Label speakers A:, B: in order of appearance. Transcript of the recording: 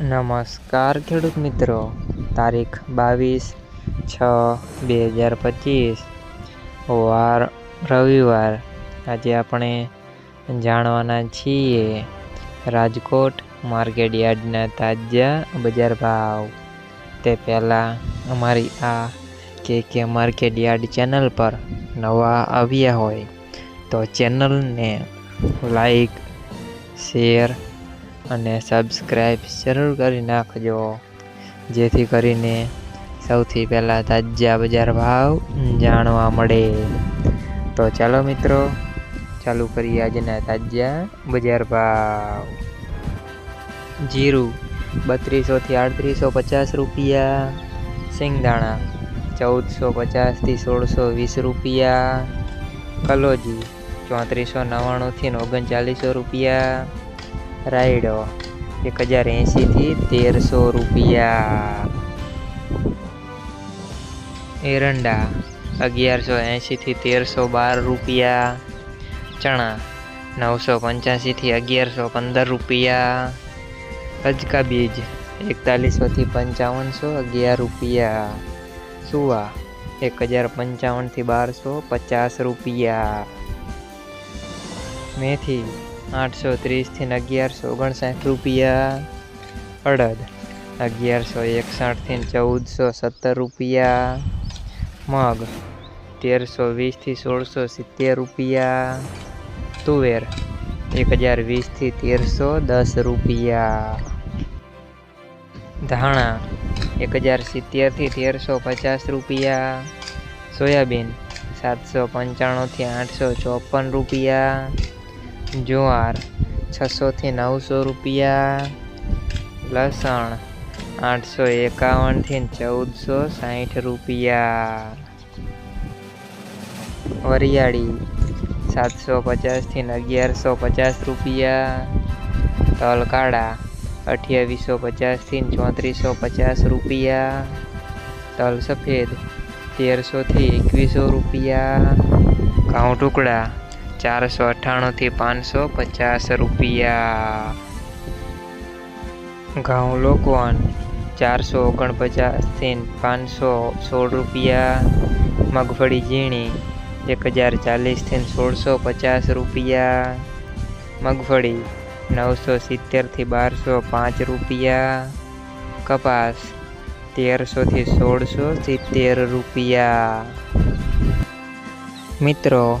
A: નમસ્કાર ખેડૂત મિત્રો. તારીખ બાવીસ છ બે હજાર પચીસ. વાર રવિવાર. આજે આપણે જાણવાના છીએ રાજકોટ માર્કેટ યાર્ડના તાજા બજાર ભાવ. તે પહેલાં અમારી આ કે કે માર્કેટ યાર્ડ ચેનલ પર નવા આવ્યા હોય તો ચેનલને લાઈક, શેર અને સબસ્ક્રાઈબ જરૂર કરી નાખજો. જેથી કરીને સૌથી પહેલાં તાજા બજાર ભાવ જાણવા મળે. તો ચાલો મિત્રો, ચાલુ કરીએ આજના તાજા બજાર ભાવ. જીરું બત્રીસોથી આડત્રીસો પચાસ રૂપિયા. સિંગદાણા ચૌદસો પચાસથી સોળસો વીસ રૂપિયા. કલોજી ચોત્રીસો નવ્વાણુંથી ઓગણચાલીસો રૂપિયા. રાયડો. એક હજાર એંશીથી તેરસો રૂપિયા. એરંડા, અગિયારસો એંશીથી તેરસો બાર રૂપિયા. ચણા, નવસો પંચ્યાસીથી અગિયારસો પંદર રૂપિયા. અજકા બીજ એકતાલીસોથી પંચાવનસો અગિયાર રૂપિયા. સુવા, એક હજાર પંચાવનથી બારસો પચાસ રૂપિયા. મેથી આઠસો ત્રીસથી અગિયારસો ઓગણસાઠ રૂપિયા અડદ. અગિયારસો એકસાઠથી ચૌદસો સત્તર રૂપિયા મગ. તેરસો વીસથી સોળસો સિત્તેર રૂપિયા તુવેર. એક હજાર વીસથી તેરસો દસ રૂપિયા ધાણા. એક હજાર સિત્તેરથી તેરસો પચાસ રૂપિયા સોયાબીન. સાતસો પંચાણુંથી આઠસો ચોપન રૂપિયા જુવાર, છસોથી નવસો રૂપિયા. લસણ, આઠસો એકાવનથી ચૌદસો સાઠ રૂપિયા. વરિયાળી, સાતસો પચાસથી અગિયારસો પચાસ રૂપિયા. તલ કાળા અઠ્યાવીસો પચાસથી ચોત્રીસો પચાસ રૂપિયા. તલ સફેદ, તેરસોથી એકવીસો રૂપિયા. ઘઉં ટુકડા ચારસો અઠ્ઠાણુંથી પાંચસો પચાસ રૂપિયા. ઘઉં લોકોન ચારસો ઓગણપચાસથી પાંચસો સોળ રૂપિયા. મગફળી ઝીણી, એક હજાર ચાલીસથી સોળસો પચાસ રૂપિયા. મગફળી, નવસો સિત્તેરથી બારસો પાંચ રૂપિયા. કપાસ, તેરસોથી સોળસો સિત્તેર રૂપિયા. મિત્રો